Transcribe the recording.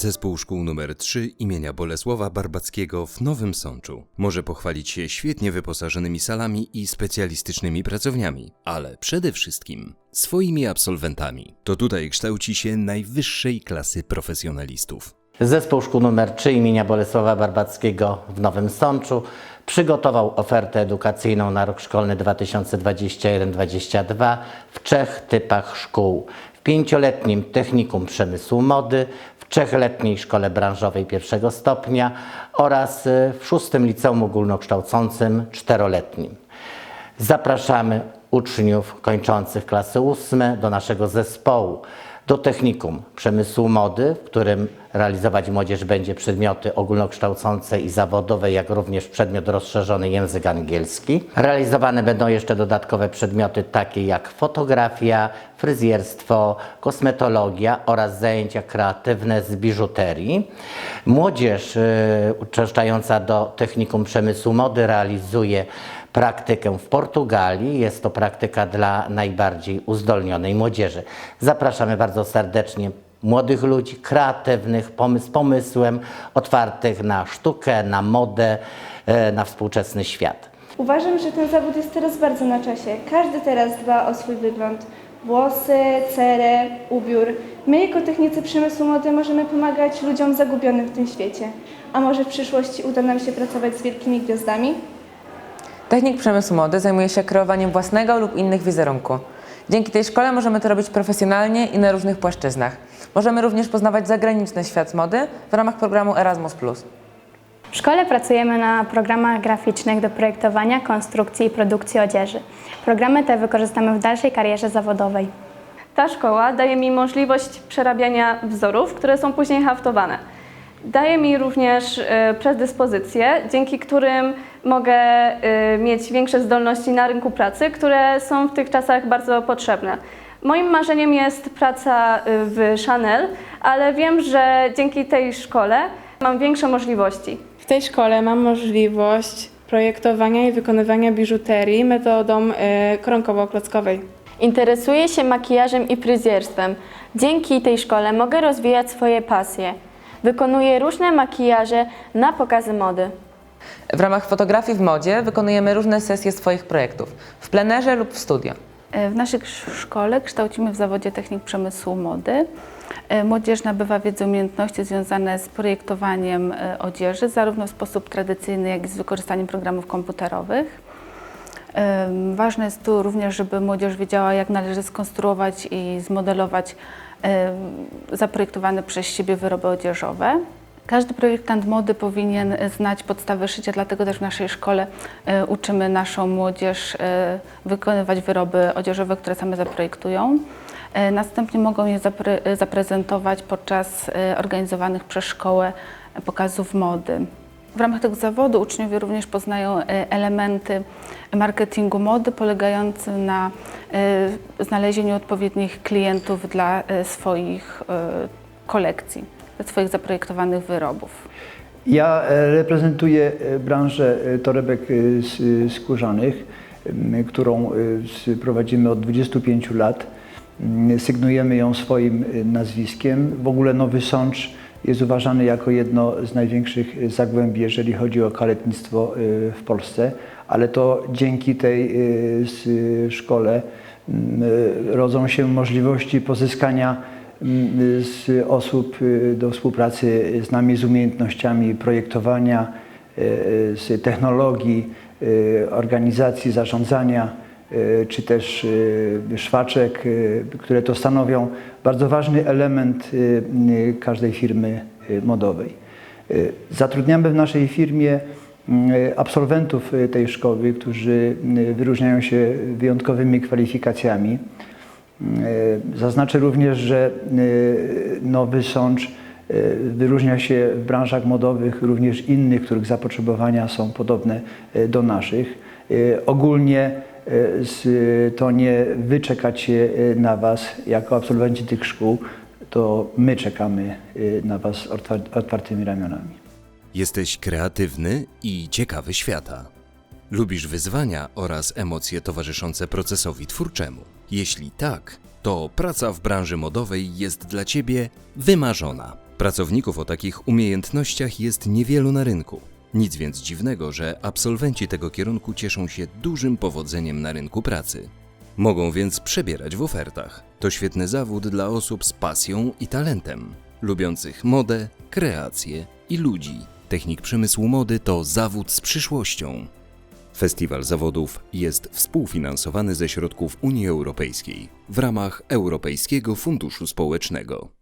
Zespół szkół nr 3 imienia Bolesława Barbackiego w Nowym Sączu może pochwalić się świetnie wyposażonymi salami i specjalistycznymi pracowniami, ale przede wszystkim swoimi absolwentami. To tutaj kształci się najwyższej klasy profesjonalistów. Zespół Szkół nr 3 imienia Bolesława Barbackiego w Nowym Sączu przygotował ofertę edukacyjną na rok szkolny 2021-2022 w trzech typach szkół. W pięcioletnim Technikum Przemysłu Mody, trzechletniej Szkole Branżowej pierwszego stopnia oraz y, w szóstym Liceum Ogólnokształcącym czteroletnim. Zapraszamy uczniów kończących klasy ósme do naszego zespołu, do Technikum Przemysłu Mody, w którym realizować młodzież będzie przedmioty ogólnokształcące i zawodowe, jak również przedmiot rozszerzony język angielski. Realizowane będą jeszcze dodatkowe przedmioty takie jak fotografia, fryzjerstwo, kosmetologia oraz zajęcia kreatywne z biżuterii. Młodzież y, uczęszczająca do Technikum Przemysłu Mody realizuje praktykę w Portugalii. Jest to praktyka dla najbardziej uzdolnionej młodzieży. Zapraszamy bardzo serdecznie młodych ludzi, kreatywnych, pomysł, pomysłem, otwartych na sztukę, na modę, e, na współczesny świat. Uważam, że ten zawód jest teraz bardzo na czasie. Każdy teraz dba o swój wygląd. Włosy, cerę, ubiór. My jako technicy przemysłu mody możemy pomagać ludziom zagubionym w tym świecie. A może w przyszłości uda nam się pracować z wielkimi gwiazdami? Technik przemysłu mody zajmuje się kreowaniem własnego lub innych wizerunku. Dzięki tej szkole możemy to robić profesjonalnie i na różnych płaszczyznach. Możemy również poznawać zagraniczny świat mody w ramach programu Erasmus+. W szkole pracujemy na programach graficznych do projektowania, konstrukcji i produkcji odzieży. Programy te wykorzystamy w dalszej karierze zawodowej. Ta szkoła daje mi możliwość przerabiania wzorów, które są później haftowane. Daje mi również y, predyspozycje, dzięki którym mogę y, mieć większe zdolności na rynku pracy, które są w tych czasach bardzo potrzebne. Moim marzeniem jest praca y, w Chanel, ale wiem, że dzięki tej szkole mam większe możliwości. W tej szkole mam możliwość projektowania i wykonywania biżuterii metodą e, koronkowo-klockowej. Interesuję się makijażem i fryzjerstwem. Dzięki tej szkole mogę rozwijać swoje pasje. Wykonuję różne makijaże na pokazy mody. W ramach fotografii w modzie wykonujemy różne sesje swoich projektów w plenerze lub w studio. W naszej sz- szkole kształcimy w zawodzie technik przemysłu mody. E, Młodzież nabywa wiedzę umiejętności związane z projektowaniem e, odzieży, zarówno w sposób tradycyjny, jak i z wykorzystaniem programów komputerowych. Ważne jest tu również, żeby młodzież wiedziała, jak należy skonstruować i zmodelować zaprojektowane przez siebie wyroby odzieżowe. Każdy projektant mody powinien znać podstawy szycia, dlatego też w naszej szkole e, uczymy naszą młodzież e, wykonywać wyroby odzieżowe, które same zaprojektują. E, Następnie mogą je zapre, zaprezentować podczas organizowanych przez szkołę pokazów mody. W ramach tego zawodu uczniowie również poznają elementy marketingu mody polegające na znalezieniu odpowiednich klientów dla swoich kolekcji, swoich zaprojektowanych wyrobów. Ja e, reprezentuję e, branżę e, torebek skórzanych, którą prowadzimy od 25 lat. Sygnujemy ją swoim nazwiskiem. W ogóle Nowy Sącz jest uważany jako jedno z największych zagłębi, jeżeli chodzi o kaletnictwo e, w Polsce, ale to dzięki tej szkole rodzą się możliwości pozyskania z osób y, do współpracy z nami z umiejętnościami projektowania, y, z technologii, y, organizacji, zarządzania, czy też szwaczek, które to stanowią bardzo ważny element każdej firmy modowej. Zatrudniamy w naszej firmie absolwentów tej szkoły, którzy wyróżniają się wyjątkowymi kwalifikacjami. E, Zaznaczę również, że e, Nowy Sącz e, wyróżnia się w branżach modowych również innych, których zapotrzebowania są podobne do naszych. Ogólnie to nie wy czekacie na Was jako absolwenci tych szkół, to my czekamy na Was otwar- otwartymi ramionami. Jesteś kreatywny i ciekawy świata. Lubisz wyzwania oraz emocje towarzyszące procesowi twórczemu. Jeśli tak, to praca w branży modowej jest dla Ciebie wymarzona. Pracowników o takich umiejętnościach jest niewielu na rynku. Nic więc dziwnego, że absolwenci tego kierunku cieszą się dużym powodzeniem na rynku pracy. Mogą więc przebierać w ofertach. To świetny zawód dla osób z pasją i talentem, lubiących modę, kreację i ludzi. Technik przemysłu mody to zawód z przyszłością. Festiwal zawodów jest współfinansowany ze środków Unii Europejskiej w ramach Europejskiego Funduszu Społecznego.